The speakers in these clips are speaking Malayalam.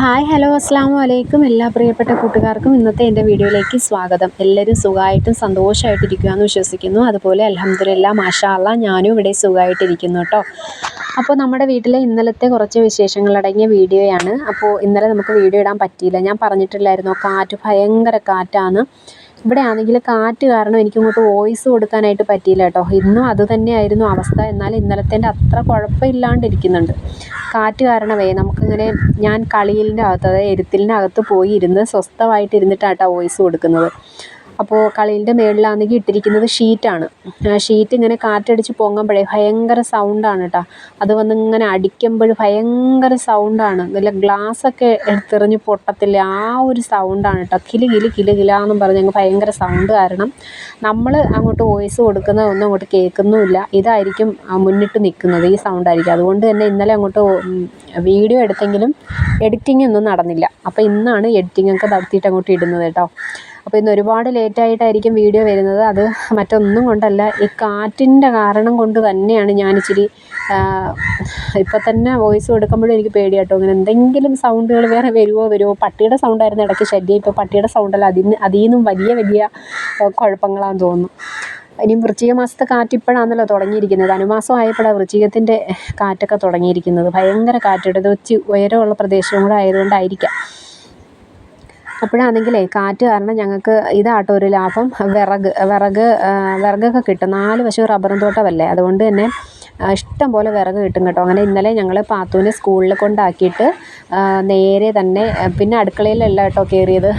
ഹായ് ഹലോ അസ്സാം വലൈക്കും എല്ലാ പ്രിയപ്പെട്ട കൂട്ടുകാർക്കും ഇന്നത്തെ എന്റെ വീഡിയോയിലേക്ക് സ്വാഗതം. എല്ലാവരും സുഖമായിട്ടും സന്തോഷമായിട്ടിരിക്കുകയെന്ന് വിശ്വസിക്കുന്നു. അതുപോലെ അലഹമ്മദില്ല മാഷാ ഞാനും ഇവിടെ സുഖമായിട്ടിരിക്കുന്നു കേട്ടോ. അപ്പോൾ നമ്മുടെ വീട്ടിലെ ഇന്നലത്തെ കുറച്ച് വിശേഷങ്ങളടങ്ങിയ വീഡിയോയാണ്. അപ്പോൾ ഇന്നലെ നമുക്ക് വീഡിയോ ഇടാൻ പറ്റിയില്ല. ഞാൻ പറഞ്ഞിട്ടില്ലായിരുന്നോ കാറ്റ് ഭയങ്കര കാറ്റാണ്. ഇവിടെ ആണെങ്കിൽ കാറ്റ് കാരണം എനിക്കിങ്ങോട്ട് വോയിസ് കൊടുക്കാനായിട്ട് പറ്റിയില്ല കേട്ടോ. ഇന്നും അത് തന്നെയായിരുന്നു അവസ്ഥ. എന്നാൽ ഇന്നലത്തേന്റെ അത്ര കുഴപ്പമില്ലാണ്ടിരിക്കുന്നുണ്ട്. കാറ്റ് കാരണമേ നമുക്കിങ്ങനെ ഞാൻ കളിയിലിന്റെ അകത്ത് അതായത് എരുത്തിലിന്റെ അകത്ത് പോയി ഇരുന്ന് സ്വസ്ഥമായിട്ട് ഇരുന്നിട്ടാണ് കേട്ടോ വോയിസ് കൊടുക്കുന്നത്. അപ്പോൾ കളീന്റെ മുകളിലാണെങ്കിൽ ഇട്ടിരിക്കുന്നത് ഷീറ്റാണ് ഷീറ്റ് ഇങ്ങനെ കാറ്റടിച്ച് പൊങ്ങുമ്പോഴേ ഭയങ്കര സൗണ്ടാണ് കേട്ടോ അത് വന്ന് ഇങ്ങനെ അടിക്കുമ്പോൾ ഭയങ്കര സൗണ്ടാണ് നല്ല ഗ്ലാസ്സൊക്കെ എടുത്തെറിഞ്ഞ് പൊട്ടത്തില്ലേ. ആ ഒരു സൗണ്ടാണ് കേട്ടോ കിലി കിലി കിലി കിലാന്നും പറഞ്ഞ് അങ്ങ് ഭയങ്കര സൗണ്ട് കാരണം നമ്മൾ അങ്ങോട്ട് വോയിസ് കൊടുക്കുന്നത് ഒന്നും അങ്ങോട്ട് കേൾക്കുന്നുമില്ല. ഇതായിരിക്കും മുന്നിട്ട് നിൽക്കുന്നത് ഈ സൗണ്ടായിരിക്കും അതുകൊണ്ട് തന്നെ ഇന്നലെ അങ്ങോട്ട് വീഡിയോ എടുത്തെങ്കിലും എഡിറ്റിംഗ് ഒന്നും നടന്നില്ല. അപ്പോൾ ഇന്നാണ് എഡിറ്റിംഗ് ഒക്കെ നടത്തിയിട്ട് അങ്ങോട്ട് ഇടുന്നത് കേട്ടോ അപ്പോൾ ഇന്ന് ഒരുപാട് ലേറ്റായിട്ടായിരിക്കും വീഡിയോ വരുന്നത്. അത് മറ്റൊന്നും കൊണ്ടല്ല ഈ കാറ്റിന്റെ കാരണം കൊണ്ട് തന്നെയാണ് ഞാനിച്ചിരി ഇപ്പം തന്നെ വോയിസ് കൊടുക്കുമ്പോഴും എനിക്ക് പേടിയാട്ടോ. ഇങ്ങനെ എന്തെങ്കിലും സൗണ്ടുകൾ വേറെ വരുമോ വരുമോ പട്ടിയുടെ സൗണ്ടായിരുന്നു ഇടയ്ക്ക് ശല്യം ഇപ്പോൾ പട്ടിയുടെ സൗണ്ടല്ല അതിൽ നിന്ന് അതിൽ നിന്നും വലിയ വലിയ കുഴപ്പങ്ങളാണെന്ന് തോന്നുന്നു. ഇനിയും വൃശ്ചിക മാസത്തെ കാറ്റ് ഇപ്പോഴാണല്ലോ തുടങ്ങിയിരിക്കുന്നത്. അനുമാസം ആയപ്പോഴാണ് വൃശ്ചികത്തിന്റെ കാറ്റൊക്കെ തുടങ്ങിയിരിക്കുന്നത്. ഭയങ്കര കാറ്റ് ഇത് ഉച്ചി ഉയരമുള്ള പ്രദേശവും കൂടെ ആയതുകൊണ്ടായിരിക്കാം. അപ്പോഴാണെങ്കിലേ കാറ്റ് കാരണം ഞങ്ങൾക്ക് ഇതാട്ടോ ഒരു ലാഭം. വിറക് വിറക് വിറകൊക്കെ കിട്ടും. നാല് വശവും റബ്ബറും തോട്ടമല്ലേ? അതുകൊണ്ട് തന്നെ ഇഷ്ടം പോലെ വിറക് കിട്ടും കേട്ടോ. അങ്ങനെ ഇന്നലെ ഞങ്ങൾ പാത്തുവിനെ സ്കൂളിൽ കൊണ്ടാക്കിയിട്ട് നേരെ തന്നെ പിന്നെ അടുക്കളയിലല്ല കേട്ടോ കയറിയത്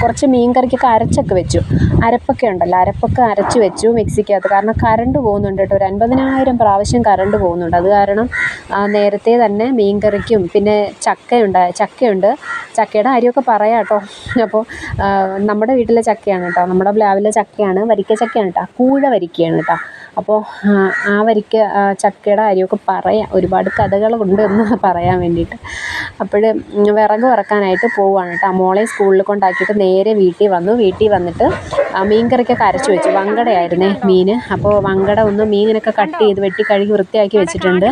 കുറച്ച് മീൻ കറിക്കൊക്കെ അരച്ചൊക്കെ വെച്ചു. അരപ്പൊക്കെ ഉണ്ടല്ലോ അരപ്പൊക്കെ അരച്ച് വെച്ചു മിക്സിക്കകത്ത്. കാരണം കറണ്ട് പോകുന്നുണ്ട് കേട്ടോ. ഒരു അൻപതിനായിരം പ്രാവശ്യം കറണ്ട് പോകുന്നുണ്ട്. അത് കാരണം നേരത്തെ തന്നെ മീൻ കറിക്കും പിന്നെ ചക്കയുണ്ട് ചക്കയുണ്ട്. ചക്കയുടെ അരിയൊക്കെ പറയാം കേട്ടോ. അപ്പോൾ നമ്മുടെ വീട്ടിലെ ചക്കയാണ് കേട്ടോ. നമ്മുടെ പ്ലാവിലെ ചക്കയാണ് വരിക്ക ചക്കയാണ് കേട്ടോ കൂഴ വരിക്കയാണ് കേട്ടോ. അപ്പോൾ ആ വരിക്ക ചക്കയുടെ കാര്യമൊക്കെ പറയാം. ഒരുപാട് കഥകളുണ്ട് എന്ന് പറയാൻ വേണ്ടിയിട്ട്. അപ്പോൾ വിറക് വറക്കാനായിട്ട് പോവുകയാണ് കേട്ടോ. മോളെ സ്കൂളിൽ കൊണ്ടാക്കിയിട്ട് നേരെ വീട്ടിൽ വന്നു. വീട്ടിൽ വന്നിട്ട് മീൻ കറിക്കൊക്കെ അരച്ച് വെച്ചു. വങ്കടയായിരുന്നേ മീൻ അപ്പോൾ വങ്കട ഒന്ന് മീനിനൊക്കെ കട്ട് ചെയ്ത് വെട്ടി കഴുകി വൃത്തിയാക്കി വെച്ചിട്ടുണ്ട്.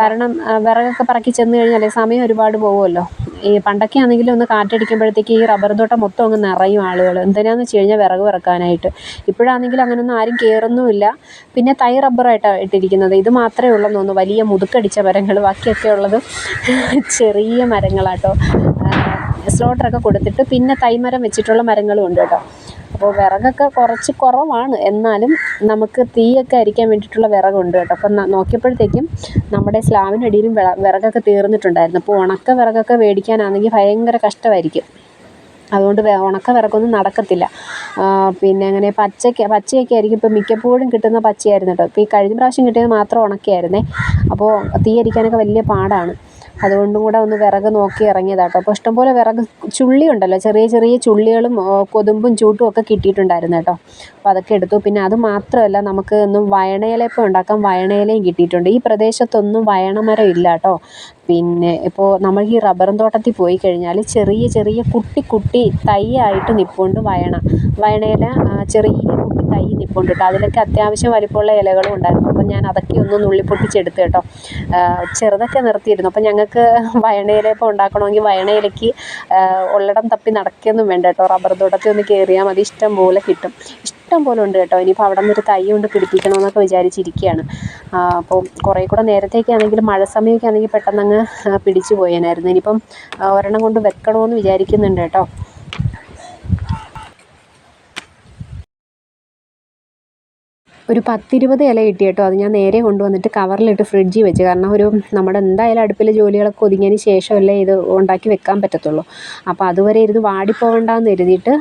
കാരണം വിറകൊക്കെ പറക്കി ചെന്ന് കഴിഞ്ഞാൽ സമയം ഒരുപാട് പോകുമല്ലോ. ഈ പണ്ടൊക്കെ ആണെങ്കിലും ഒന്ന് കാറ്റടിക്കുമ്പോഴത്തേക്ക് ഈ റബ്ബർ തോട്ടം മൊത്തം അങ്ങ് നിറയും ആളുകൾ എന്തിനാന്ന് വെച്ച് കഴിഞ്ഞാൽ വിറക് വിറക്കാനായിട്ട്. ഇപ്പോഴാണെങ്കിൽ അങ്ങനെയൊന്നും ആരും കയറുന്നുമില്ല പിന്നെ തൈ റബ്ബറായിട്ടാണ് ഇട്ടിരിക്കുന്നത്. ഇത് മാത്രമേ ഉള്ളെന്ന് തോന്നുന്നു. വലിയ മുതുക്കടിച്ച മരങ്ങൾ ബാക്കിയൊക്കെ ഉള്ളത് ചെറിയ മരങ്ങളാട്ടോ. സ്ലോട്ടറൊക്കെ കൊടുത്തിട്ട് പിന്നെ തൈമരം വെച്ചിട്ടുള്ള മരങ്ങളും ഉണ്ട് കേട്ടോ. അപ്പോൾ വിറകൊക്കെ കുറച്ച് കുറവാണ്. എന്നാലും നമുക്ക് തീയൊക്കെ അരിക്കാൻ വേണ്ടിയിട്ടുള്ള വിറകുണ്ട് കേട്ടോ. അപ്പം നോക്കിയപ്പോഴത്തേക്കും നമ്മുടെ സ്ലാബിനടിയിലും വിറകൊക്കെ തീർന്നിട്ടുണ്ടായിരുന്നു. അപ്പോൾ ഉണക്ക വിറകൊക്കെ മേടിക്കാനാണെങ്കിൽ ഭയങ്കര കഷ്ടമായിരിക്കും. അതുകൊണ്ട് ഉണക്ക വിറകൊന്നും നടക്കത്തില്ല. പിന്നെ അങ്ങനെ പച്ചയ്ക്ക് പച്ചയൊക്കെ ആയിരിക്കും. ഇപ്പം മിക്കപ്പോഴും കിട്ടുന്ന പച്ചയായിരുന്നു കേട്ടോ. ഇപ്പോൾ ഈ കഴിഞ്ഞ പ്രാവശ്യം കിട്ടിയത് മാത്രം ഉണക്കയായിരുന്നേ. അപ്പോൾ തീ അരിക്കാനൊക്കെ വലിയ പാടാണ്. അതുകൊണ്ടും കൂടെ ഒന്ന് വിറക് നോക്കി ഇറങ്ങിയതാട്ടോ അപ്പോൾ ഇഷ്ടംപോലെ വിറക് ചുള്ളി ഉണ്ടല്ലോ ചെറിയ ചെറിയ ചുള്ളികളും കൊതുമ്പും ചൂട്ടും ഒക്കെ കിട്ടിയിട്ടുണ്ടായിരുന്നു കേട്ടോ അപ്പോൾ അതൊക്കെ എടുത്തു. പിന്നെ അത് മാത്രമല്ല നമുക്ക് ഒന്നും വയണയിലപ്പം ഉണ്ടാക്കാൻ വയണയിലയും കിട്ടിയിട്ടുണ്ട്. ഈ പ്രദേശത്തൊന്നും വയണമരം ഇല്ല കേട്ടോ പിന്നെ ഇപ്പോൾ നമ്മൾ ഈ റബ്ബറും തോട്ടത്തിൽ പോയി കഴിഞ്ഞാൽ ചെറിയ ചെറിയ കുട്ടി കുട്ടി തൈ ആയിട്ട് നിൽപ്പുണ്ട് വയണ. വയണയില ചെറിയ തൈ നിൽപ്പുണ്ട് അതിലൊക്കെ അത്യാവശ്യം വലിപ്പമുള്ള ഇലകളും ഉണ്ടായിരുന്നു. അപ്പം ഞാൻ അതൊക്കെ ഒന്ന് നുള്ളി പൊട്ടിച്ചെടുത്ത് കേട്ടോ ചെറുതൊക്കെ നിർത്തിയിരുന്നു. അപ്പം ഞങ്ങൾക്ക് വയണയില ഇപ്പോൾ ഉണ്ടാക്കണമെങ്കിൽ വയണയിലയ്ക്ക് ഉള്ളടം തപ്പി നടക്കുകയൊന്നും വേണ്ട കേട്ടോ. റബ്ബർ തോട്ടത്തിൽ ഒന്ന് കയറിയാൽ മതി. ഇഷ്ടം പോലെ കിട്ടും. ഇഷ്ടം പോലെ ഉണ്ട് കേട്ടോ. ഇനിയിപ്പോൾ അവിടെ നിന്നൊരു തൈ കൊണ്ട് പിടിപ്പിക്കണമെന്നൊക്കെ വിചാരിച്ചിരിക്കുകയാണ്. അപ്പോൾ കുറേ കൂടെ നേരത്തേക്ക് ആണെങ്കിൽ മഴ സമയമൊക്കെ ആണെങ്കിൽ പെട്ടെന്ന് അങ്ങ് പിടിച്ചു പോയേനായിരുന്നു. ഇനിയിപ്പം ഒരെണ്ണം കൊണ്ട് വെക്കണമെന്ന് വിചാരിക്കുന്നുണ്ട് കേട്ടോ. ഒരു പത്തിരുപത് ഇല കിട്ടി കേട്ടോ. അത് ഞാൻ നേരെ കൊണ്ടുവന്നിട്ട് കവറിലിട്ട് ഫ്രിഡ്ജിൽ വെച്ച്. കാരണം ഒരു നമ്മുടെ എന്തായാലും അടുപ്പിലെ ജോലികളൊക്കെ ഒതുങ്ങിയതിന് ശേഷമല്ലേ ഇത് ഉണ്ടാക്കി വെക്കാൻ പറ്റത്തുള്ളൂ. അപ്പോൾ അതുവരെ ഇരുന്ന് വാടിപ്പോകണ്ടെന്ന് കരുതിയിട്ട്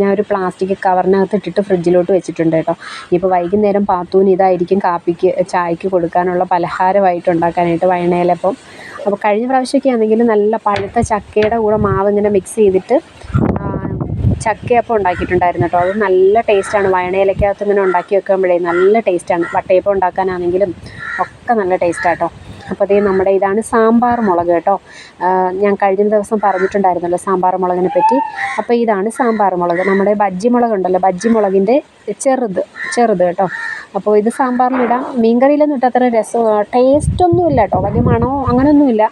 ഞാൻ ഒരു പ്ലാസ്റ്റിക് കവറിനകത്ത് ഇട്ടിട്ട് ഫ്രിഡ്ജിലോട്ട് വെച്ചിട്ടുണ്ട് കേട്ടോ. ഇപ്പോൾ വൈകുന്നേരം പാത്തൂന് ഇതായിരിക്കും കാപ്പിക്ക് ചായക്ക് കൊടുക്കാനുള്ള പലഹാരമായിട്ട് ഉണ്ടാക്കാനായിട്ട് വയണയിലപ്പം അപ്പോൾ കഴിഞ്ഞ പ്രാവശ്യമൊക്കെ ആണെങ്കിൽ നല്ല പഴുത്ത ചക്കയുടെ കൂടെ മാവ് ഇങ്ങനെ മിക്സ് ചെയ്തിട്ട് ചക്കയപ്പം ഉണ്ടാക്കിയിട്ടുണ്ടായിരുന്നു കേട്ടോ. അത് നല്ല ടേസ്റ്റാണ് വയണയിലക്കകത്ത് ഇങ്ങനെ ഉണ്ടാക്കി വെക്കുമ്പോഴേ നല്ല ടേസ്റ്റാണ് വട്ടയപ്പം ഉണ്ടാക്കാനാണെങ്കിലും ഒക്കെ നല്ല ടേസ്റ്റാട്ടോ അപ്പോൾ അതേ നമ്മുടെ ഇതാണ് സാമ്പാർ മുളക് കേട്ടോ. ഞാൻ കഴിഞ്ഞ ദിവസം പറഞ്ഞിട്ടുണ്ടായിരുന്നല്ലോ സാമ്പാർ മുളകിനെ പറ്റി. അപ്പോൾ ഇതാണ് സാമ്പാർ മുളക്. നമ്മുടെ ബജ്ജി മുളക് ഉണ്ടല്ലോ. ബജ്ജി മുളകിന്റെ ചെറുത് ചെറുത് കേട്ടോ. അപ്പോൾ ഇത് സാമ്പാറിലിടാം മീൻകറിയിലൊന്നും ഇട്ടത്ര രസം ടേസ്റ്റൊന്നുമില്ല കേട്ടോ. വലിയ മണമോ അങ്ങനെയൊന്നുമില്ല.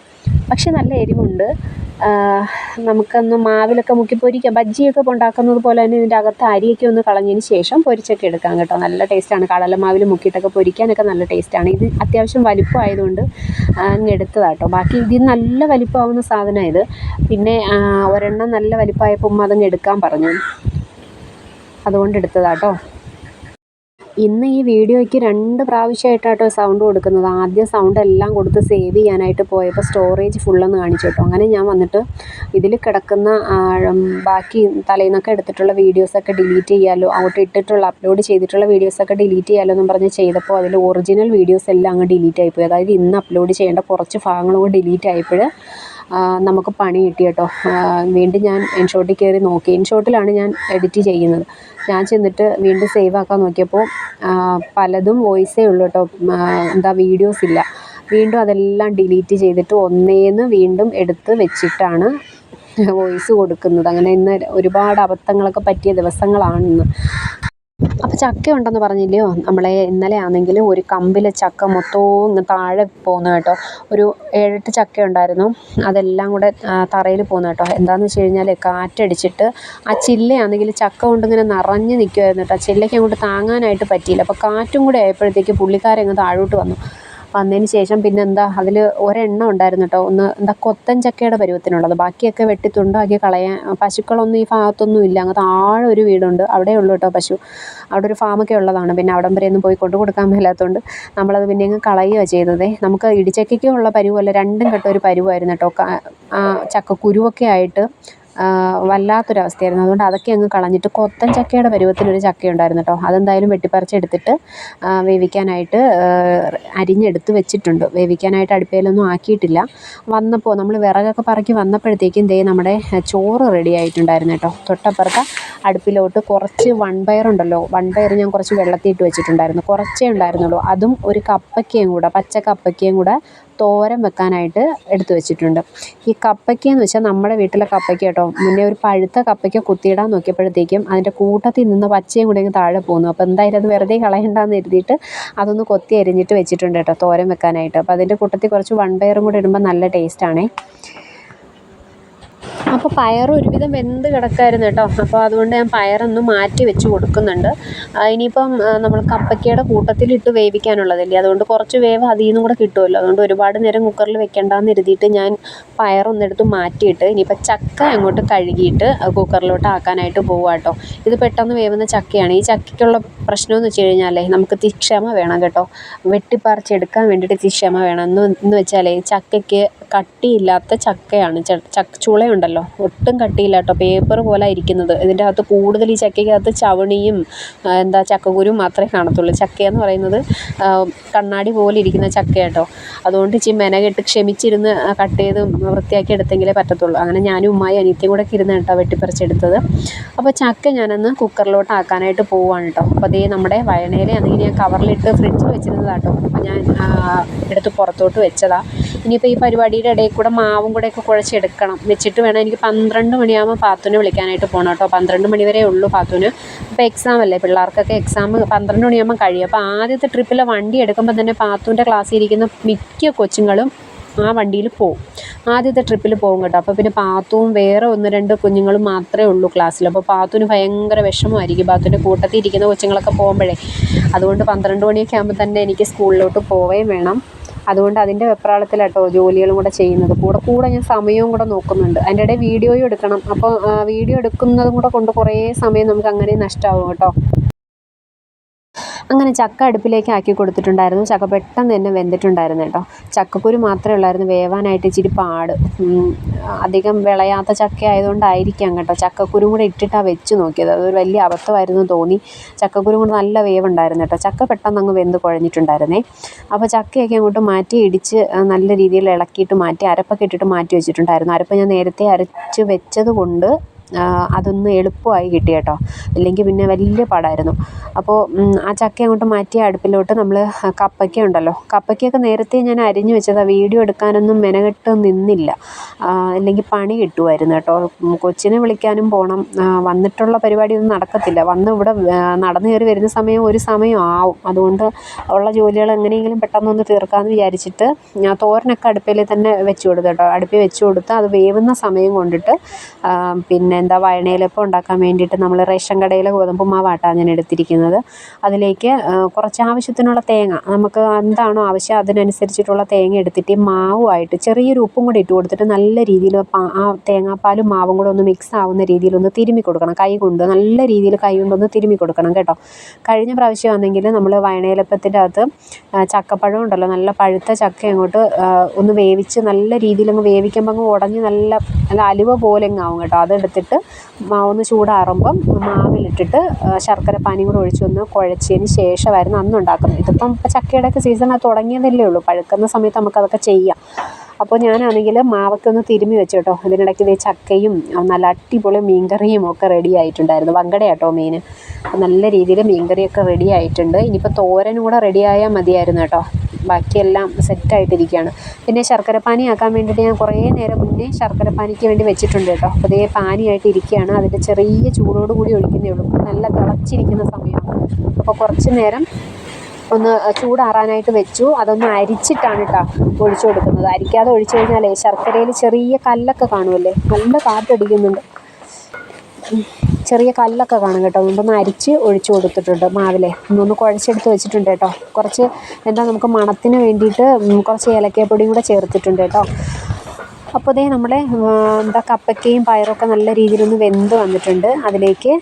പക്ഷെ നല്ല എരിവുണ്ട്. നമുക്കൊന്ന് മാവിലൊക്കെ മുക്കി പൊരിക്കാം. ബജ്ജിയൊക്കെ ഉണ്ടാക്കുന്നത് പോലെ തന്നെ ഇതിന്റെ അകത്ത് അരിയൊക്കെ ഒന്ന് കളഞ്ഞതിന് ശേഷം പൊരിച്ചൊക്കെ എടുക്കാം കേട്ടോ. നല്ല ടേസ്റ്റാണ്. കടലമാവിൽ മുക്കിയിട്ടൊക്കെ പൊരിക്കാനൊക്കെ നല്ല ടേസ്റ്റാണ്. ഇത് അത്യാവശ്യം വലിപ്പം ആയതുകൊണ്ട് അങ്ങ് എടുത്തതാണ് കേട്ടോ. ബാക്കി ഇതിൽ നല്ല വലിപ്പമാവുന്ന സാധനമാണ് ഇത്. പിന്നെ ഒരെണ്ണം നല്ല വലിപ്പമായപ്പോൾ അതങ്ങ് എടുക്കാൻ പറഞ്ഞു. അതുകൊണ്ട് എടുത്തതാണ് കേട്ടോ. ഇന്ന് ഈ വീഡിയോയ്ക്ക് രണ്ട് പ്രാവശ്യമായിട്ടാട്ടോ സൗണ്ട് കൊടുക്കുന്നത്. ആദ്യം സൗണ്ട് എല്ലാം കൊടുത്ത് സേവ് ചെയ്യാനായിട്ട് പോയപ്പോൾ സ്റ്റോറേജ് ഫുള്ളെന്ന് കാണിച്ചു കേട്ടോ. അങ്ങനെ ഞാൻ വന്നിട്ട് ഇതിൽ കിടക്കുന്ന ബാക്കി തലേന്നൊക്കെ എടുത്തിട്ടുള്ള വീഡിയോസൊക്കെ ഡിലീറ്റ് ചെയ്യാമല്ലോ അങ്ങോട്ട് ഇട്ടിട്ടുള്ള അപ്ലോഡ് ചെയ്തിട്ടുള്ള വീഡിയോസൊക്കെ ഡിലീറ്റ് ചെയ്യാമല്ലോ എന്ന് പറഞ്ഞ് ചെയ്തപ്പോൾ അതിൽ ഒറിജിനൽ വീഡിയോസ് എല്ലാം അങ്ങ് ഡിലീറ്റ് ആയിപ്പോയി അതായത് ഇന്ന് അപ്ലോഡ് ചെയ്യേണ്ട കുറച്ച് ഭാഗങ്ങളും ഡിലീറ്റ് ആയപ്പോൾ നമുക്ക് പണി കിട്ടി കേട്ടോ. വീണ്ടും ഞാൻ ഇൻഷോട്ടിൽ കയറി നോക്കി. ഇൻഷോട്ടിലാണ് ഞാൻ എഡിറ്റ് ചെയ്യുന്നത്. ഞാൻ ചെന്നിട്ട് വീണ്ടും സേവ് ആക്കാൻ നോക്കിയപ്പോൾ പലതും വോയിസേ ഉള്ളൂ കേട്ടോ. എന്താ വീഡിയോസ് ഇല്ല. വീണ്ടും അതെല്ലാം ഡിലീറ്റ് ചെയ്തിട്ട് ഒന്നേന്ന് വീണ്ടും എടുത്ത് വെച്ചിട്ടാണ് വോയിസ് കൊടുക്കുന്നത്. അങ്ങനെ ഇന്ന് ഒരുപാട് അബദ്ധങ്ങളൊക്കെ പറ്റിയ ദിവസങ്ങളാണ് അപ്പോൾ ചക്ക ഉണ്ടെന്ന് പറഞ്ഞില്ലയോ? നമ്മളെ ഇന്നലെ ആണെങ്കിൽ ഒരു കമ്പിലെ ചക്ക മൊത്തവും ഇങ്ങ് താഴെ പോകുന്നു കേട്ടോ. ഒരു ഏഴെട്ട് ചക്ക ഉണ്ടായിരുന്നു അതെല്ലാം കൂടെ തറയിൽ പോകുന്നു കേട്ടോ. എന്താണെന്ന് വെച്ച് കഴിഞ്ഞാൽ കാറ്റടിച്ചിട്ട് ആ ചില്ലയാണെങ്കിൽ ചക്ക കൊണ്ട് ഇങ്ങനെ നിറഞ്ഞ് നിൽക്കുമായിരുന്നു കേട്ടോ. ചില്ലയ്ക്ക് അങ്ങോട്ട് താങ്ങാനായിട്ട് പറ്റിയില്ല. അപ്പോൾ കാറ്റും കൂടെ ആയപ്പോഴത്തേക്ക് പുള്ളിക്കാരങ്ങ് താഴോട്ട് വന്നു. വന്നതിന് ശേഷം പിന്നെ എന്താ അതിൽ ഒരെണ്ണം ഉണ്ടായിരുന്നു കേട്ടോ ഒന്ന് എന്താ കൊത്തൻ ചക്കയുടെ പരുവത്തിനുള്ളത്. ബാക്കിയൊക്കെ വെട്ടി തുണ്ടാക്കി കളയാൻ പശുക്കളൊന്നും ഈ ഭാഗത്തൊന്നും ഇല്ല. അങ്ങ് താഴെ ഒരു വീടുണ്ട്. അവിടെ ഉള്ളൂ കേട്ടോ പശു. അവിടെ ഒരു ഫാമൊക്കെ ഉള്ളതാണ്. പിന്നെ അവിടം വരെ ഒന്നും പോയി കൊണ്ടു കൊടുക്കാൻ മേലാത്തതുകൊണ്ട് നമ്മളത് പിന്നെ അങ്ങ് കളയുകയാണ് ചെയ്തത്. നമുക്ക് ഇടിച്ചക്കയ്ക്കുള്ള പരുവല്ല രണ്ടും കെട്ട ഒരു പരുവായിരുന്നു കേട്ടോ ചക്കക്കുരുവൊക്കെ ആയിട്ട് വല്ലാത്തൊരവസ്ഥയായിരുന്നു. അതുകൊണ്ട് അതൊക്കെ അങ്ങ് കളഞ്ഞിട്ട് കൊത്തൻ ചക്കയുടെ പരുവത്തിലൊരു ചക്ക ഉണ്ടായിരുന്നു കേട്ടോ അതെന്തായാലും വെട്ടിപ്പറിച്ചെടുത്തിട്ട് വേവിക്കാനായിട്ട് അരിഞ്ഞെടുത്ത് വെച്ചിട്ടുണ്ട്. വേവിക്കാനായിട്ട് അടുപ്പയിലൊന്നും ആക്കിയിട്ടില്ല. വന്നപ്പോൾ നമ്മൾ വിറകൊക്കെ പറക്കി വന്നപ്പോഴത്തേക്കും ദേ നമ്മുടെ ചോറ് റെഡി ആയിട്ടുണ്ടായിരുന്നു കേട്ടോ തൊട്ടപ്പുറത്ത് അടുപ്പിലോട്ട് കുറച്ച് വൺ പയറുണ്ടല്ലോ വൺ വൺപയർ ഞാൻ കുറച്ച് വെള്ളത്തിയിട്ട് വെച്ചിട്ടുണ്ടായിരുന്നു. കുറച്ചേ ഉണ്ടായിരുന്നുള്ളൂ. അതും ഒരു കപ്പയ്ക്കയും കൂടെ പച്ച കപ്പയ്ക്കയും കൂടെ തോരൻ വെക്കാനായിട്ട് എടുത്തു വെച്ചിട്ടുണ്ട്. ഈ കപ്പയ്ക്ക എന്ന് വെച്ചാൽ നമ്മുടെ വീട്ടിലെ കപ്പയ്ക്ക കേട്ടോ മുന്നേ ഒരു പഴുത്ത കപ്പയ്ക്ക കുത്തിയിടാൻ നോക്കിയപ്പോഴത്തേക്കും അതിന്റെ കൂട്ടത്തിൽ നിന്ന് പച്ചയും കൂടെ അങ്ങ് താഴെ പോകുന്നു അപ്പോൾ എന്തായാലും അത് വെറുതെ കളയണ്ടെന്ന് എഴുതിയിട്ട് അതൊന്ന് കൊത്തി അരിഞ്ഞിട്ട് വെച്ചിട്ടുണ്ട് കേട്ടോ തോരൻ വെക്കാനായിട്ട്. അപ്പോൾ അതിന്റെ കൂട്ടത്തിൽ കുറച്ച് വൺ വൺപയറും കൂടി ഇടുമ്പോൾ നല്ല ടേസ്റ്റാണേ അപ്പോൾ പയർ ഒരുവിധം വെന്ത് കിടക്കായിരുന്നു കേട്ടോ. അപ്പോൾ അതുകൊണ്ട് ഞാൻ പയറൊന്ന് മാറ്റി വെച്ച് കൊടുക്കുന്നുണ്ട്. ഇനിയിപ്പം നമ്മൾ കപ്പയ്ക്കയുടെ കൂട്ടത്തിലിട്ട് വേവിക്കാനുള്ളതല്ലേ? അതുകൊണ്ട് കുറച്ച് വേവ് അതിൽ നിന്നും കൂടെ കിട്ടുമല്ലോ. അതുകൊണ്ട് ഒരുപാട് നേരം കുക്കറിൽ വെക്കേണ്ടെന്ന് കരുതിയിട്ട് ഞാൻ പയറൊന്നെടുത്ത് മാറ്റിയിട്ട് ഇനിയിപ്പോൾ ചക്ക അങ്ങോട്ട് കഴുകിയിട്ട് കുക്കറിലോട്ട് ആക്കാനായിട്ട് പോവുക കേട്ടോ. ഇത് പെട്ടെന്ന് വേവുന്ന ചക്കയാണ്. ഈ ചക്കയ്ക്കുള്ള പ്രശ്നമെന്ന് വെച്ച് കഴിഞ്ഞാലേ നമുക്ക് തിക്ഷമ വേണം കേട്ടോ. വെട്ടിപ്പറിച്ചെടുക്കാൻ വേണ്ടിയിട്ട് തിക്ഷമ ക്ഷമ വേണം. എന്ന് എന്ന് വെച്ചാലേ ചക്കയ്ക്ക് കട്ടിയില്ലാത്ത ചക്കയാണ്. ചക്ക ചുളയുണ്ടല്ലോ. ഒട്ടും കട്ടിയില്ല കേട്ടോ. പേപ്പർ പോലെ ഇരിക്കുന്നത്. ഇതിന്റെ അകത്ത് കൂടുതൽ ഈ ചക്കയ്ക്കകത്ത് ചവണിയും എന്താ ചക്കക്കുരുവും മാത്രമേ കാണത്തുള്ളൂ. ചക്കയെന്ന് പറയുന്നത് കണ്ണാടി പോലെ ഇരിക്കുന്ന ചക്ക കേട്ടോ. അതുകൊണ്ട് ഇച്ചിരി മെനകെട്ട് ക്ഷമിച്ചിരുന്ന് കട്ട് ചെയ്ത് വൃത്തിയാക്കി എടുത്തെങ്കിലേ പറ്റത്തുള്ളൂ. അങ്ങനെ ഞാനും ഉമ്മായി അനിയത്തിയും കൂടെ ഇരുന്ന് കേട്ടോ വെട്ടിപ്പറിച്ചെടുത്തത്. അപ്പോൾ ചക്ക ഞാനൊന്ന് കുക്കറിലോട്ട് ആക്കാനായിട്ട് പോവാണ് കേട്ടോ. അപ്പോൾ അതേ നമ്മുടെ വയണയിലയാണെങ്കിൽ ഞാൻ കവറിലിട്ട് ഫ്രിഡ്ജിൽ വെച്ചിരുന്നതാട്ടോ അപ്പോൾ ഞാൻ എടുത്ത് പുറത്തോട്ട് വെച്ചതാണ് ഇനിയിപ്പോൾ ഈ പരിപാടിയുടെ ഇടയിൽ കൂടെ മാവും കൂടെ ഒക്കെ കുഴച്ചെടുക്കണം. വെച്ചിട്ട് വേണം എനിക്ക് പന്ത്രണ്ട് മണിയാകുമ്പോൾ പാത്തുവിനെ വിളിക്കാനായിട്ട് പോകണം കേട്ടോ. പന്ത്രണ്ട് മണി വരെ ഉള്ളൂ പാത്തുവിന്. ഇപ്പോൾ എക്സാം അല്ലേ? പിള്ളേർക്കൊക്കെ എക്സാം പന്ത്രണ്ട് മണിയാകുമ്പോൾ കഴിയും. അപ്പോൾ ആദ്യത്തെ ട്രിപ്പിൽ വണ്ടി എടുക്കുമ്പോൾ തന്നെ പാത്തുവിന്റെ ക്ലാസ്സിൽ ഇരിക്കുന്ന മിക്ക കൊച്ചുങ്ങളും ആ വണ്ടിയിൽ പോവും. ആദ്യത്തെ ട്രിപ്പിൽ പോകും കേട്ടോ. അപ്പോൾ പിന്നെ പാത്തുവും വേറെ ഒന്ന് രണ്ട് കുഞ്ഞുങ്ങളും മാത്രമേ ഉള്ളൂ ക്ലാസ്സിൽ അപ്പോൾ പാത്തുവിന് ഭയങ്കര വിഷമമായിരിക്കും. പാത്തുവിന്റെ കൂട്ടത്തിൽ ഇരിക്കുന്ന കൊച്ചുങ്ങളൊക്കെ പോകുമ്പോഴേ. അതുകൊണ്ട് പന്ത്രണ്ട് മണിയൊക്കെ ആകുമ്പോൾ തന്നെ എനിക്ക് സ്കൂളിലോട്ട് പോവുകയും വേണം. അതുകൊണ്ട് അതിന്റെ വെപ്രാളത്തിലാട്ടോ ജോലികളും കൂടെ ചെയ്യുന്നത്. കൂടെ കൂടെ ഞാൻ സമയവും കൂടെ നോക്കുന്നുണ്ട്. അതിന്റെ ഇടയിൽ വീഡിയോയും എടുക്കണം. അപ്പോൾ വീഡിയോ എടുക്കുന്നതും കൂടെ കൊണ്ട് കുറേ സമയം നമുക്ക് അങ്ങനെ നഷ്ടമാവും കേട്ടോ. അങ്ങനെ ചക്ക അടുപ്പിലേക്ക് ആക്കി കൊടുത്തിട്ടുണ്ടായിരുന്നു. ചക്ക പെട്ടെന്ന് തന്നെ വെന്തിട്ടുണ്ടായിരുന്നു കേട്ടോ. ചക്കക്കുരു മാത്രമേ ഉള്ളായിരുന്നു. വേവാനായിട്ട് ഇച്ചിരി പാട്. അധികം വിളയാത്ത ചക്ക ആയതുകൊണ്ടായിരിക്കാം കേട്ടോ. ചക്കക്കുരു കൂടെ ഇട്ടിട്ടാണ് വെച്ച് നോക്കിയത്. അതൊരു വലിയ അബദ്ധമായിരുന്നു തോന്നി. ചക്കക്കുരു കൂടെ നല്ല വേവുണ്ടായിരുന്നു കേട്ടോ. ചക്ക പെട്ടെന്ന് അങ്ങ് വെന്ത് കുഴഞ്ഞിട്ടുണ്ടായിരുന്നേ. അപ്പോൾ ചക്കയൊക്കെ അങ്ങോട്ട് മാറ്റി ഇടിച്ച് നല്ല രീതിയിൽ ഇളക്കിയിട്ട് മാറ്റി അരപ്പൊക്കെ ഇട്ടിട്ട് മാറ്റി വെച്ചിട്ടുണ്ടായിരുന്നു. അരപ്പ് ഞാൻ നേരത്തെ അരച്ച് വെച്ചത് കൊണ്ട് അതൊന്ന് എളുപ്പമായി കിട്ടി കേട്ടോ. ഇല്ലെങ്കിൽ പിന്നെ വലിയ പാടായിരുന്നു. അപ്പോൾ ആ ചക്ക അങ്ങോട്ട് മാറ്റി അടുപ്പിലോട്ട് നമ്മൾ കപ്പയ്ക്ക ഉണ്ടല്ലോ. കപ്പയ്ക്കൊക്കെ നേരത്തെ ഞാൻ അരിഞ്ഞു വെച്ചതാണ് വീഡിയോ എടുക്കാനൊന്നും മെനകെട്ട് നിന്നില്ല. അല്ലെങ്കിൽ പണി കിട്ടുമായിരുന്നു കേട്ടോ. കൊച്ചിനെ വിളിക്കാനും പോകണം വന്നിട്ടുള്ള പരിപാടിയൊന്നും നടക്കത്തില്ല. വന്ന് ഇവിടെ നടന്നു കയറി വരുന്ന സമയം ഒരു സമയം ആവും. അതുകൊണ്ട് ഉള്ള ജോലികൾ എങ്ങനെയെങ്കിലും പെട്ടെന്നൊന്ന് തീർക്കാമെന്ന് വിചാരിച്ചിട്ട് തോരനൊക്കെ അടുപ്പിൽ തന്നെ വെച്ച് കൊടുത്തു കേട്ടോ. അടുപ്പിൽ വെച്ച് കൊടുത്ത് അത് വേവുന്ന സമയം കൊണ്ടിട്ട് പിന്നെ എന്താ വഴണയിലപ്പം ഉണ്ടാക്കാൻ വേണ്ടിയിട്ട് നമ്മൾ റേഷൻ കടയിലെ ഗോതമ്പ് മാവാട്ടാണ് ഞാൻ എടുത്തിരിക്കുന്നത്. അതിലേക്ക് കുറച്ച് ആവശ്യത്തിനുള്ള തേങ്ങ നമുക്ക് എന്താണോ ആവശ്യം അതിനനുസരിച്ചിട്ടുള്ള തേങ്ങ എടുത്തിട്ട് മാവുമായിട്ട് ചെറിയൊരു ഉപ്പും കൂടി ഇട്ട് കൊടുത്തിട്ട് നല്ല രീതിയിൽ ആ തേങ്ങാപ്പാലും മാവും കൂടെ ഒന്ന് മിക്സ് ആവുന്ന രീതിയിൽ ഒന്ന് തിരുമ്മി കൊടുക്കണം. കൈ കൊണ്ട് നല്ല രീതിയിൽ കൈ കൊണ്ടൊന്ന് തിരുമ്മി കൊടുക്കണം കേട്ടോ. കഴിഞ്ഞ പ്രാവശ്യം ആണെങ്കിൽ നമ്മൾ വയണയിലപ്പത്തിന്റെ അകത്ത് ചക്കപ്പഴം ഉണ്ടല്ലോ നല്ല പഴുത്ത ചക്ക അങ്ങോട്ട് ഒന്ന് വേവിച്ച് നല്ല രീതിയിൽ അങ്ങ് വേവിക്കുമ്പോൾ അങ്ങ് ഉടഞ്ഞ് നല്ല നല്ല അലുവ പോലെ അങ്ങ് ആവും കേട്ടോ. അതെടുത്തിട്ട് മാവൊന്ന് ചൂടാറുമ്പം മാവിലിട്ടിട്ട് ശർക്കര പാനിയും കൂടെ ഒഴിച്ചൊന്ന് കുഴച്ചതിന് ശേഷമായിരുന്നു അന്ന് ഉണ്ടാക്കുന്നത് ഇതിപ്പം ചക്കയുടെയൊക്കെ സീസൺ തുടങ്ങിയതല്ലേ ഉള്ളൂ. പഴുക്കുന്ന സമയത്ത് നമുക്കതൊക്കെ ചെയ്യാം. അപ്പോൾ ഞാനാണെങ്കിൽ മാവൊക്കെ ഒന്ന് തിരുമ്മി വെച്ചു കേട്ടോ ഇതിനിടയ്ക്ക് ഇതേ ചക്കയും നല്ല അടിപൊളി മീൻകറിയും ഒക്കെ റെഡി ആയിട്ടുണ്ടായിരുന്നു. വങ്കട കേട്ടോ മീൻ നല്ല രീതിയിൽ മീൻകറിയൊക്കെ റെഡി ആയിട്ടുണ്ട്. ഇനിയിപ്പോൾ തോരനും കൂടെ റെഡി ആയാൽ മതിയായിരുന്നു കേട്ടോ. ബാക്കിയെല്ലാം സെറ്റായിട്ടിരിക്കുകയാണ് പിന്നെ ശർക്കരപ്പാനി ആക്കാൻ വേണ്ടിയിട്ട് ഞാൻ കുറേ നേരം മുന്നേ ശർക്കരപ്പാനിക്ക് വേണ്ടി വെച്ചിട്ടുണ്ട് കേട്ടോ. അപ്പോൾ അതേ പാനിയായിട്ട് ഇരിക്കുകയാണ്. അതിന്റെ ചെറിയ ചൂടോട് കൂടി ഒഴിക്കുന്നേ ഉള്ളൂ. നല്ല തിളച്ചിരിക്കുന്ന സമയമാണ് അപ്പോൾ കുറച്ച് നേരം ഒന്ന് ചൂടാറാനായിട്ട് വെച്ചു. അതൊന്ന് അരിച്ചിട്ടാണ് കേട്ടോ ഒഴിച്ചു കൊടുക്കുന്നത്. അരിക്കാതെ ഒഴിച്ചു കഴിഞ്ഞാലേ ശർക്കരയിൽ ചെറിയ കല്ലൊക്കെ കാണുമല്ലേ നല്ല കാറ്റടിക്കുന്നുണ്ട് ചെറിയ കല്ലൊക്കെ കാണും കേട്ടോ. അതുകൊണ്ടൊന്ന് അരിച്ച് ഒഴിച്ചു കൊടുത്തിട്ടുണ്ട് മാവിലെ. ഒന്നൊന്ന് കുഴച്ചെടുത്ത് വെച്ചിട്ടുണ്ട് കേട്ടോ. കുറച്ച് എന്താ നമുക്ക് മണത്തിന് വേണ്ടിയിട്ട് കുറച്ച് ഏലക്കപ്പൊടിയും കൂടെ ചേർത്തിട്ടുണ്ട് കേട്ടോ. അപ്പോൾ ദേ നമ്മുടെ എന്താ കപ്പയ്ക്കയും പയറൊക്കെ നല്ല രീതിയിലൊന്ന് വെന്ത് വന്നിട്ടുണ്ട്. അതിലേക്ക്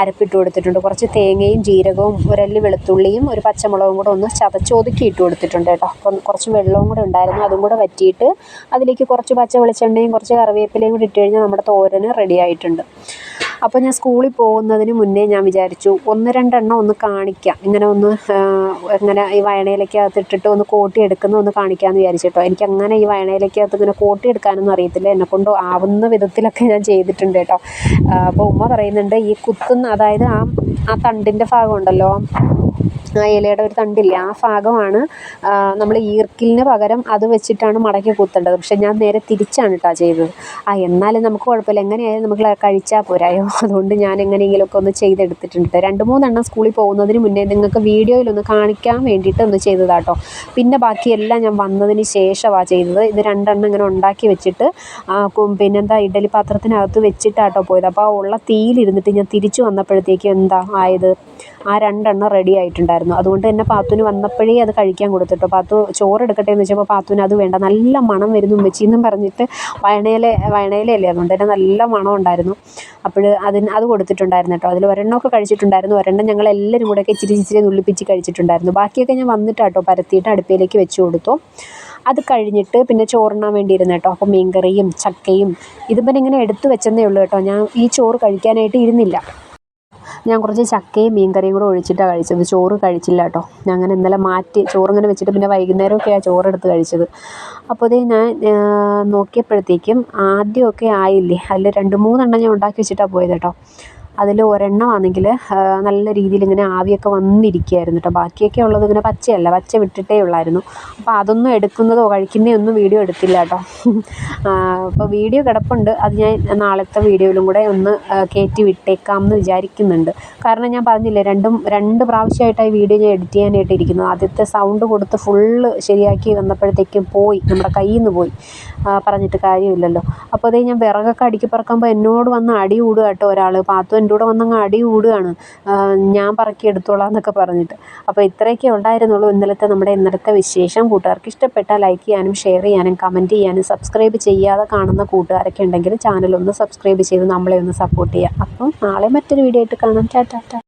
അരപ്പിട്ട് കൊടുത്തിട്ടുണ്ട്. കുറച്ച് തേങ്ങയും ജീരകവും ഒരല്ലി വെളുത്തുള്ളിയും ഒരു പച്ചമുളകും കൂടെ ഒന്ന് ചതച്ചൊതുക്കി ഇട്ട് കൊടുത്തിട്ടുണ്ട് കേട്ടോ. അപ്പം കുറച്ച് വെള്ളവും കൂടെ ഉണ്ടായിരുന്നു. അതും കൂടെ വറ്റിയിട്ട് അതിലേക്ക് കുറച്ച് പച്ച വെളിച്ചെണ്ണയും കുറച്ച് കറിവേപ്പിലയും കൂടി ഇട്ട് കഴിഞ്ഞാൽ നമ്മുടെ തോരന് റെഡി ആയിട്ടുണ്ട്. അപ്പോൾ ഞാൻ സ്കൂളിൽ പോകുന്നതിന് മുന്നേ ഞാൻ വിചാരിച്ചു ഒന്ന് രണ്ടെണ്ണം ഒന്ന് കാണിക്കാം. ഇങ്ങനെ ഒന്ന് ഇങ്ങനെ ഈ വയണയിലേക്കകത്ത് ഇട്ടിട്ട് ഒന്ന് കോട്ടി എടുക്കുന്ന ഒന്ന് കാണിക്കാമെന്ന് വിചാരിച്ചിട്ടോ എനിക്ക് അങ്ങനെ ഈ വയണയിലേക്കകത്ത് ഇങ്ങനെ കോട്ടി എടുക്കാനൊന്നും അറിയത്തില്ല. എന്നെക്കൊണ്ട് ആവുന്ന വിധത്തിലൊക്കെ ഞാൻ ചെയ്തിട്ടുണ്ട് കേട്ടോ. അപ്പോൾ ഉമ്മ പറയുന്നുണ്ട് ഈ കുത്തുന്ന അതായത് ആ ആ തണ്ടിന്റെ ഭാഗം ഉണ്ടല്ലോ ആ ഇലയുടെ ഒരു തണ്ടില്ലേ ആ ഭാഗമാണ് നമ്മൾ ഈർക്കിലിന് പകരം അത് വെച്ചിട്ടാണ് മടക്കി കുത്തേണ്ടത്. പക്ഷെ ഞാൻ നേരെ തിരിച്ചാണ് കേട്ടോ ചെയ്തത്. ആ എന്നാലും നമുക്ക് കുഴപ്പമില്ല. എങ്ങനെയായാലും നമുക്ക് കഴിച്ചാൽ പോരായോ അതുകൊണ്ട് ഞാൻ എങ്ങനെയെങ്കിലുമൊക്കെ ഒന്ന് ചെയ്തെടുത്തിട്ടുണ്ട്. രണ്ട് മൂന്നെണ്ണം സ്കൂളിൽ പോകുന്നതിന് മുന്നേ നിങ്ങൾക്ക് വീഡിയോയിലൊന്ന് കാണിക്കാൻ വേണ്ടിയിട്ട് ഒന്ന് ചെയ്തതാട്ടോ. പിന്നെ ബാക്കിയെല്ലാം ഞാൻ വന്നതിന് ശേഷമാണ് ചെയ്തത്. ഇത് രണ്ടെണ്ണം ഇങ്ങനെ ഉണ്ടാക്കി വെച്ചിട്ട് പിന്നെന്താ ഇഡലി പാത്രത്തിനകത്ത് വെച്ചിട്ടാട്ടോ പോയത്. അപ്പോൾ ഉള്ള തീയിലിരുന്നിട്ട് ഞാൻ തിരിച്ചു വന്നപ്പോഴത്തേക്കും എന്താ ആയത്? ആ രണ്ടെണ്ണം റെഡി ആയിട്ടുണ്ടായിരുന്നു. അതുകൊണ്ട് തന്നെ പാത്തുവിന് വന്നപ്പോഴേ അത് കഴിക്കാൻ കൊടുത്തിട്ടോ. പാത്തു ചോറ് എടുക്കട്ടെ എന്ന് വെച്ചപ്പോൾ പാത്തുവിന് അത് വേണ്ട. നല്ല മണം വരുന്നു വെച്ചിന്നും പറഞ്ഞിട്ട് വയണയിലെ വയണയിലല്ലേ അതുകൊണ്ട് തന്നെ നല്ല മണം ഉണ്ടായിരുന്നു. അപ്പോൾ അതിന് അത് കൊടുത്തിട്ടുണ്ടായിരുന്നു കേട്ടോ. അതിൽ ഒരെണ്ണമൊക്കെ കഴിച്ചിട്ടുണ്ടായിരുന്നു. ഒരെണ്ണം ഞങ്ങൾ എല്ലാവരും കൂടെയൊക്കെ ഇച്ചിരി ഇച്ചിരി നുള്ളിപ്പിച്ച് കഴിച്ചിട്ടുണ്ടായിരുന്നു. ബാക്കിയൊക്കെ ഞാൻ വന്നിട്ടാട്ടോ പരത്തിയിട്ട് അടുപ്പിലേക്ക് വെച്ച് കൊടുത്തു. അത് കഴിഞ്ഞിട്ട് പിന്നെ ചോറിനാൻ വേണ്ടിയിരുന്നു കേട്ടോ. അപ്പോൾ മീൻകറിയും ചക്കയും ഇതിപ്പം ഇങ്ങനെ എടുത്തു വെച്ചെന്നേ ഉള്ളൂ കേട്ടോ. ഞാൻ ഈ ചോറ് കഴിക്കാനായിട്ട് ഇരുന്നില്ല. ഞാൻ കുറച്ച് ചക്കയും മീൻ കറിയും കൂടെ ഒഴിച്ചിട്ടാണ് കഴിച്ചത്. ചോറ് കഴിച്ചില്ല കേട്ടോ. ഞാൻ അങ്ങനെ ഇന്നലെ മാറ്റി ചോറ് ചോറിങ്ങനെ വെച്ചിട്ട് പിന്നെ വൈകുന്നേരമൊക്കെയാണ് ചോറെടുത്ത് കഴിച്ചത്. അപ്പോൾ അതേ ഞാൻ നോക്കിയപ്പോഴത്തേക്കും ആദ്യമൊക്കെ ആയില്ലേ? അതിൽ രണ്ട് മൂന്നെണ്ണം ഞാൻ ഉണ്ടാക്കി വെച്ചിട്ടാണ് പോയത് കേട്ടോ. അതിൽ ഒരെണ്ണമാണെങ്കിൽ നല്ല രീതിയിൽ ഇങ്ങനെ ആവിയൊക്കെ വന്നിരിക്കുകയായിരുന്നു കേട്ടോ ബാക്കിയൊക്കെ ഉള്ളത് ഇങ്ങനെ പച്ചയല്ല പച്ച വിട്ടിട്ടേ ഉള്ളായിരുന്നു. അപ്പോൾ അതൊന്നും എടുക്കുന്നതോ കഴിക്കുന്നതോ ഒന്നും വീഡിയോ എടുത്തില്ല കേട്ടോ അപ്പോൾ വീഡിയോ കിടപ്പുണ്ട്. അത് ഞാൻ നാളത്തെ വീഡിയോയിലും കൂടെ ഒന്ന് കയറ്റി വിട്ടേക്കാം എന്ന് വിചാരിക്കുന്നുണ്ട്. കാരണം ഞാൻ പറഞ്ഞില്ലേ രണ്ടും രണ്ട് പ്രാവശ്യമായിട്ടായി വീഡിയോ ഞാൻ എഡിറ്റ് ചെയ്യാനായിട്ട് ഇരിക്കുന്നത്. ആദ്യത്തെ സൗണ്ട് കൊടുത്ത് ഫുള്ള് ശരിയാക്കി വന്നപ്പോഴത്തേക്കും പോയി നമ്മുടെ കയ്യിൽ നിന്ന് പോയി പറഞ്ഞിട്ട് കാര്യമില്ലല്ലോ. അപ്പോൾ അതേ ഞാൻ വിറകൊക്കെ അടുക്കി എന്നോട് വന്ന് അടി കൂടുക കേട്ടോ ഒരാൾ പാത്തു എന്റെ കൂടെ വന്നങ്ങ് അടി കൂടുകയാണ്. ഞാൻ പറക്കി എടുത്തോളാം എന്നൊക്കെ പറഞ്ഞിട്ട്. അപ്പോൾ ഇത്രയൊക്കെ ഉണ്ടായിരുന്നുള്ളൂ ഇന്നലത്തെ നമ്മുടെ ഇന്നലത്തെ വിശേഷം. കൂട്ടുകാർക്ക് ഇഷ്ടപ്പെട്ടാൽ ലൈക്ക് ചെയ്യാനും ഷെയർ ചെയ്യാനും കമന്റ് ചെയ്യാനും സബ്സ്ക്രൈബ് ചെയ്യാതെ കാണുന്ന കൂട്ടുകാരൊക്കെ ഉണ്ടെങ്കിൽ ചാനലൊന്ന് സബ്സ്ക്രൈബ് ചെയ്ത് നമ്മളെ ഒന്ന് സപ്പോർട്ട് ചെയ്യുക. അപ്പം നാളെ മറ്റൊരു വീഡിയോ ആയിട്ട് കാണാം. ടാറ്റാ